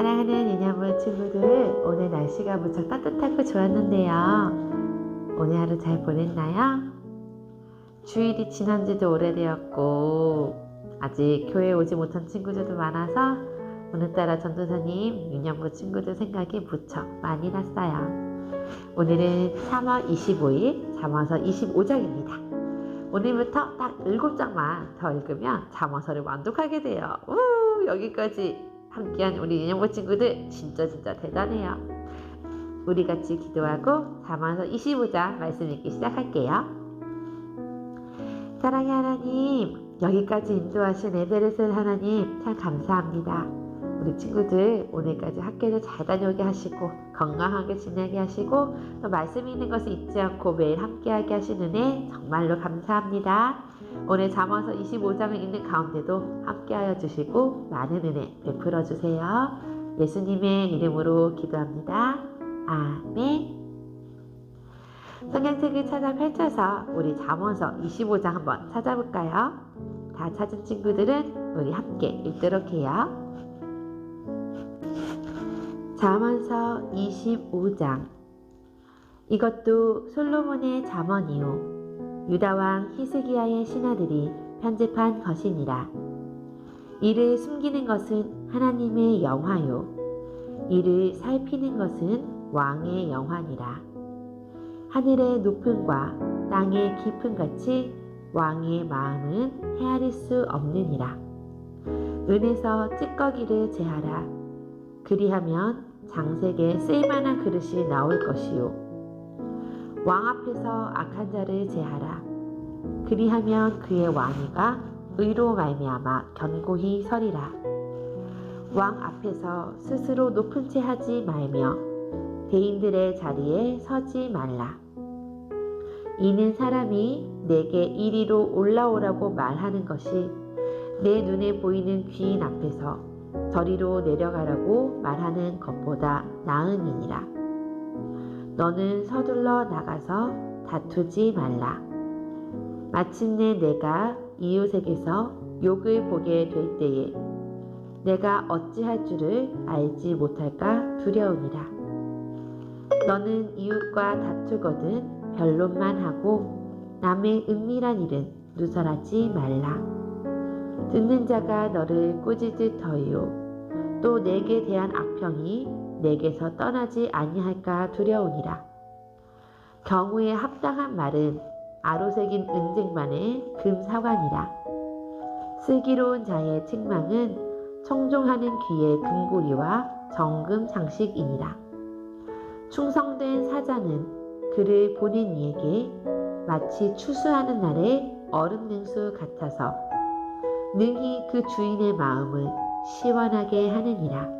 사랑하는 유년부 친구들, 오늘 날씨가 무척 따뜻하고 좋았는데요. 오늘 하루 잘 보냈나요? 주일이 지난 지도 오래되었고, 아직 교회에 오지 못한 친구들도 많아서 오늘따라 전도사님, 유년부 친구들 생각이 무척 많이 났어요. 오늘은 3월 25일, 잠언서 25장입니다. 오늘부터 딱 7장만 더 읽으면 잠언서를 완독하게 돼요. 우, 여기까지 함께한 우리 인형부 친구들 진짜 진짜 대단해요. 우리 같이 기도하고 잠언서 25장 말씀 읽기 시작할게요. 사랑의 하나님, 여기까지 인도하신 에베레스 하나님 참 감사합니다. 우리 친구들 오늘까지 학교를 잘 다녀오게 하시고 건강하게 지내게 하시고 또 말씀 있는 것을 잊지 않고 매일 함께하게 하시는 은혜 정말로 감사합니다. 오늘 잠언서 25장을 읽는 가운데도 함께하여 주시고 많은 은혜 베풀어 주세요. 예수님의 이름으로 기도합니다. 아멘. 성경책을 찾아 펼쳐서 우리 잠언서 25장 한번 찾아볼까요? 다 찾은 친구들은 우리 함께 읽도록 해요. 잠언서 25장 이것도 솔로몬의 잠언이요 유다 왕 히스기야의 신하들이 편집한 것이니라. 이를 숨기는 것은 하나님의 영화요. 이를 살피는 것은 왕의 영화니라. 하늘의 높음과 땅의 깊음 같이 왕의 마음은 헤아릴 수 없느니라. 은에서 찌꺼기를 제하라. 그리하면 장색에 쓸만한 그릇이 나올 것이요. 왕 앞에서 악한 자를 제하라. 그리하면 그의 왕위가 의로 말미암아 견고히 서리라. 왕 앞에서 스스로 높은 채 하지 말며 대인들의 자리에 서지 말라. 이는 사람이 내게 이리로 올라오라고 말하는 것이 내 눈에 보이는 귀인 앞에서 저리로 내려가라고 말하는 것보다 나음이니라. 너는 서둘러 나가서 다투지 말라. 마침내 내가 이웃에게서 욕을 보게 될 때에 내가 어찌할 줄을 알지 못할까 두려우니라. 너는 이웃과 다투거든 변론만 하고 남의 은밀한 일은 누설하지 말라. 듣는 자가 너를 꾸짖을 터이요. 또 내게 대한 악평이 내게서 떠나지 아니할까 두려우니라. 경우에 합당한 말은 아로새긴 은쟁반의 금사관이라. 슬기로운 자의 책망은 청종하는 귀의 금고리와 정금 장식이니라. 충성된 사자는 그를 보낸 이에게 마치 추수하는 날의 얼음 냉수 같아서 능히 그 주인의 마음을 시원하게 하느니라.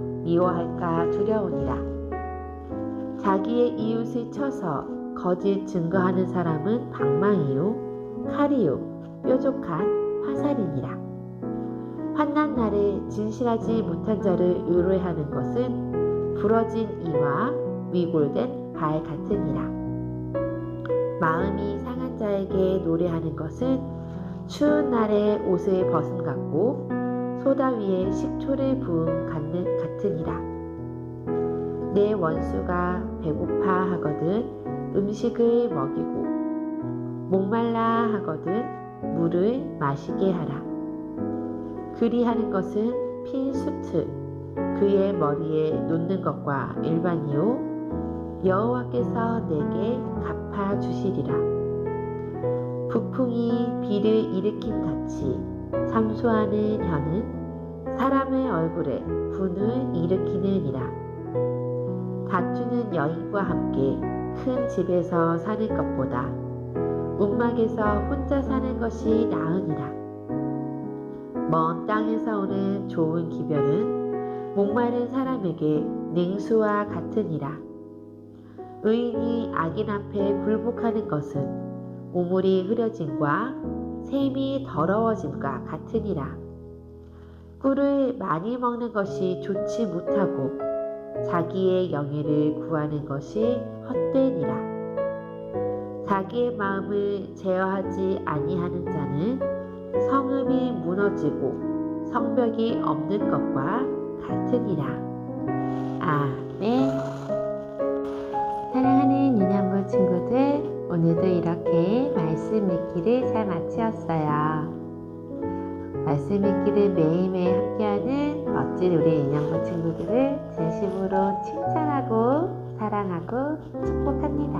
미워할까 두려우니라. 자기의 이웃을 쳐서 거짓 증거하는 사람은 방망이요, 칼이요, 뾰족한 화살이니라. 환난 날에 진실하지 못한 자를 의뢰하는 것은 부러진 이와 위골된 발 같으니라. 마음이 상한 자에게 노래하는 것은 추운 날에 옷을 벗음 같고 소다 위에 식초를 같는 같으니라. 내 원수가 배고파 하거든 음식을 먹이고 목말라 하거든 물을 마시게 하라. 그리하는 것은 핀 수트 그의 머리에 놓는 것과 일반이요 여호와께서 내게 갚아 주시리라. 북풍이 비를 일으킨 같이 삼수하는 혀는 사람의 얼굴에 분을 일으키느니라. 다투는 여인과 함께 큰 집에서 사는 것보다 움막에서 혼자 사는 것이 나으니라. 먼 땅에서 오는 좋은 기별은 목마른 사람에게 냉수와 같으니라. 의인이 악인 앞에 굴복하는 것은 우물이 흐려짐과 샘이 더러워짐과 같으니라. 꿀을 많이 먹는 것이 좋지 못하고 자기의 영예를 구하는 것이 헛되니라. 자기의 마음을 제어하지 아니하는 자는 성읍이 무너지고 성벽이 없는 것과 같으니라. 아멘. 사랑하는 유년부 친구들, 오늘도 이렇게 말씀 읽기를 잘 마치었어요. 말씀 읽기를 매일매일 함께하는 멋진 우리 인형부 친구들을 진심으로 칭찬하고 사랑하고 축복합니다.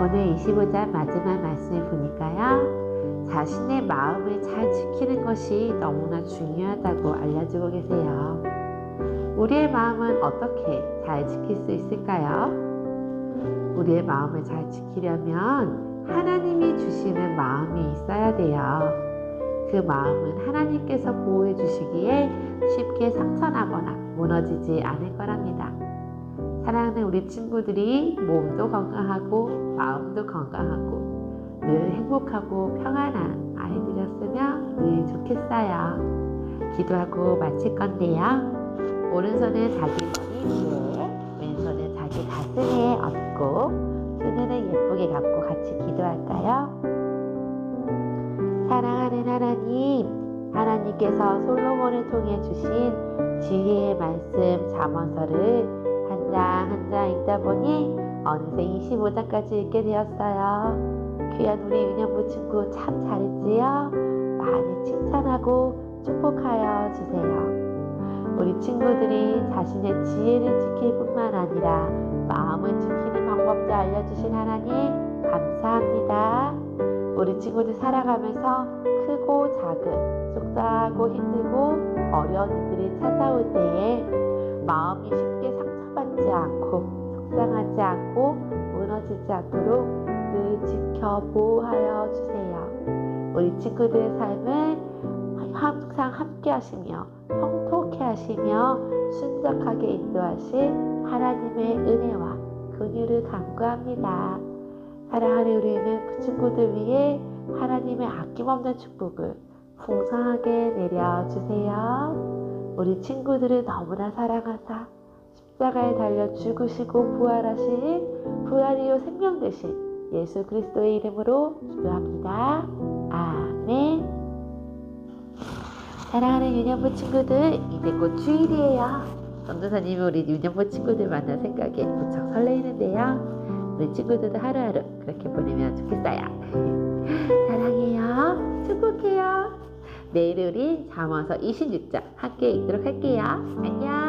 오늘 25장 마지막 말씀을 보니까요. 자신의 마음을 잘 지키는 것이 너무나 중요하다고 알려주고 계세요. 우리의 마음은 어떻게 잘 지킬 수 있을까요? 우리의 마음을 잘 지키려면 하나님이 주시는 마음이 있어야 돼요. 그 마음은 하나님께서 보호해 주시기에 쉽게 상처나거나 무너지지 않을 거랍니다. 사랑하는 우리 친구들이 몸도 건강하고 마음도 건강하고 늘 행복하고 평안한 아이들이었으면 늘 좋겠어요. 기도하고 마칠 건데요. 오른손은 자기 머리 위에, 왼손은 자기 가슴에 얹고 손에는 예쁘게 갖고 같이 기도할까요? 사랑하는 하나님, 하나님께서 솔로몬을 통해 주신 지혜의 말씀 잠언서를 한 장 한 장 읽다 보니 어느새 25장까지 읽게 되었어요. 귀한 우리 윤영부 친구 참 잘했지요? 많이 칭찬하고 축복하여 주세요. 우리 친구들이 자신의 지혜를 지킬 뿐만 아니라 마음을 지키는 방법도 알려주신 하나님 감사합니다. 우리 친구들 살아가면서 크고 작은 속상하고 힘들고 어려운 일들이 찾아올 때에 마음이 쉽게 상처받지 않고 속상하지 않고 무너지지 않도록 늘 지켜 보호하여 주세요. 우리 친구들의 삶을 항상 함께 하시며 형통 케 하시며 순적하게 인도하실 하나님의 은혜와 긍휼을 간구합니다. 사랑하는 우리는 그 친구들 위해 하나님의 아낌없는 축복을 풍성하게 내려주세요. 우리 친구들을 너무나 사랑하사 십자가에 달려 죽으시고 부활하신 부활이요 생명 되신 예수 그리스도의 이름으로 기도합니다. 아멘. 사랑하는 유년부 친구들, 이제 곧 주일이에요. 전도사님이 우리 유년부 친구들 만날 생각에 무척 설레이는데요. 우리 친구들도 하루하루 그렇게 보내면 좋겠어요. 사랑해요. 축복해요. 내일 우리 잠어서 26장 함께 읽도록 할게요. 안녕.